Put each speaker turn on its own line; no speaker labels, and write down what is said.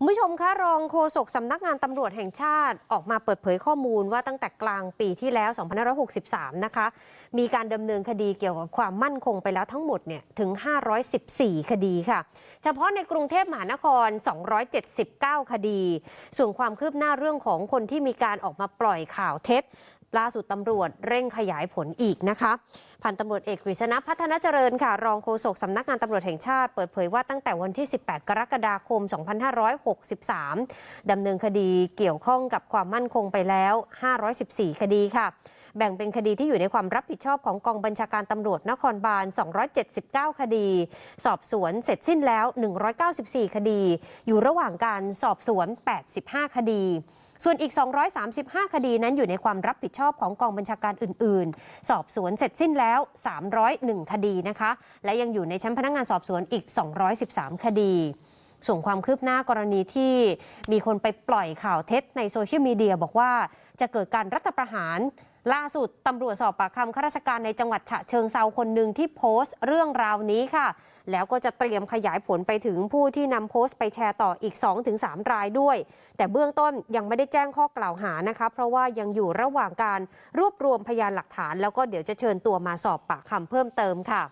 คุณผู้ชมคะรองโฆษกสำนักงานตำรวจแห่งชาติออกมาเปิดเผยข้อมูลว่าตั้งแต่กลางปีที่แล้ว 2563 นะคะ มีการดำเนินคดีเกี่ยวกับความมั่นคงไปแล้วทั้งหมดเนี่ยถึง 514 คดีค่ะ เฉพาะในกรุงเทพมหานคร 279 คดี ส่วนความคืบหน้าเรื่องของคนที่มีการออกมาปล่อยข่าวเท็จ ล่าสุดตำรวจเร่งขยายผลอีกนะคะพันตำรวจเอกกฤษณะพัฒนาเจริญค่ะ รองโฆษกสำนักงานตำรวจแห่งชาติเปิดเผยว่าตั้งแต่วันที่ 18 กรกฎาคม 2563 ดำเนินคดีเกี่ยวข้องกับความมั่นคงไปแล้ว 514 คดีค่ะ แบ่งเป็นคดีที่อยู่ในความรับผิดชอบของกองบัญชาการตำรวจนครบาล 279 คดี สอบสวนเสร็จสิ้นแล้ว 194 คดี อยู่ระหว่างการสอบสวน 85 คดี ส่วนอีก 235 คดีนั้นอยู่ในความรับผิดชอบของกองบัญชาการอื่น ๆ สอบสวนเสร็จสิ้นแล้ว 301 คดีนะคะ และยังอยู่ในชั้นพนักงานสอบสวนอีก 213 คดี ส่วนความคืบหน้ากรณีที่มีคนไปปล่อยข่าวเท็จในโซเชียลมีเดียบอกว่าจะเกิดการรัฐประหาร ล่าสุดตำรวจสอบปากคำข้าราชการในจังหวัดฉะเชิงเซาคนหนึ่งที่โพสต์เรื่องราวนี้ค่ะ แล้วก็จะเตรียมขยายผลไปถึงผู้ที่นำโพสต์ไปแชร์ต่ออีก 2-3 รายด้วย แต่เบื้องต้นยังไม่ได้แจ้งข้อกล่าวหานะคะ เพราะว่ายังอยู่ระหว่างการรวบรวมพยานหลักฐาน แล้วก็เดี๋ยวจะเชิญตัวมาสอบปากคำเพิ่มเติมค่ะ